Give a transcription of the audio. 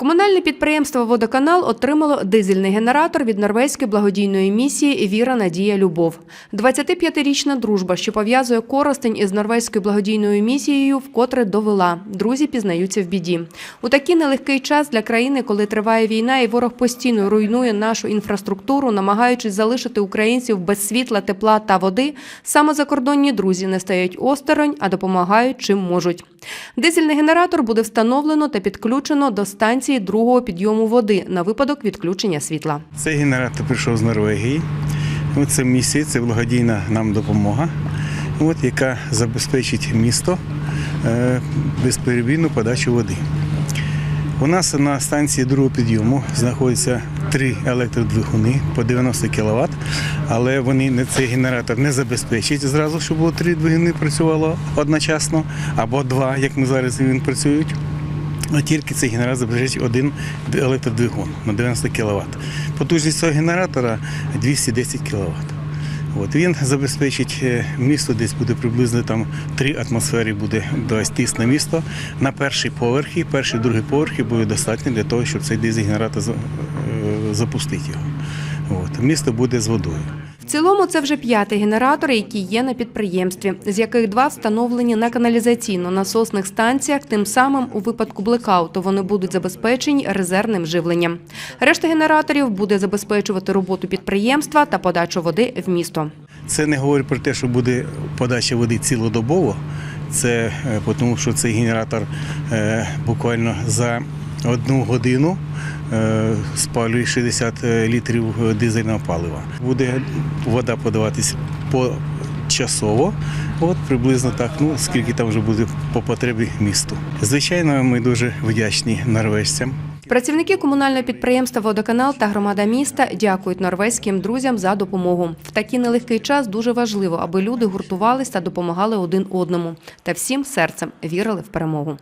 Комунальне підприємство Водоканал отримало дизельний генератор від норвезької благодійної місії Віра Надія Любов. 25-річна дружба, що пов'язує Коростень із норвезькою благодійною місією, вкотре довела. Друзі пізнаються в біді. У такий нелегкий час для країни, коли триває війна, і ворог постійно руйнує нашу інфраструктуру, намагаючись залишити українців без світла, тепла та води. Саме закордонні друзі не стають осторонь, а допомагають чим можуть. Дизельний генератор буде встановлено та підключено до станції другого підйому води на випадок відключення світла. Цей генератор прийшов з Норвегії. Це місія, це благодійна нам допомога, яка забезпечить місто е, безперебійну подачу води. У нас на станції другого підйому знаходяться три електродвигуни по 90 кВт, але вони не цей генератор не забезпечить зразу, щоб було три двигуни працювало одночасно, або два, як ми зараз він працюють. Тільки цей генератор забезпечить один електродвигун на 90 кВт. Потужність цього генератора 210 кВт. От, він забезпечить е, місто, десь буде приблизно там 3 атмосфери буде на місто. На перший поверхі, перший другий поверхи буде достатньо для того, щоб цей дизель-генератор запустити його. От, місто буде з водою. В цілому це вже п'ятий генератор, який є на підприємстві, з яких два встановлені на каналізаційно-насосних станціях. Тим самим у випадку блекауту вони будуть забезпечені резервним живленням. Решта генераторів буде забезпечувати роботу підприємства та подачу води в місто. Це не говорить про те, що буде подача води цілодобово. Це е, тому, що цей генератор е, буквально за одну годину е, спалює 60 літрів дизельного палива. Буде вода подаватись почасово, от приблизно так, ну скільки там вже буде по потребі місту. Звичайно, ми дуже вдячні норвежцям. Працівники комунального підприємства Водоканал та громада міста дякують норвезьким друзям за допомогу. В такий нелегкий час дуже важливо, аби люди гуртувались та допомагали один одному та всім серцем вірили в перемогу.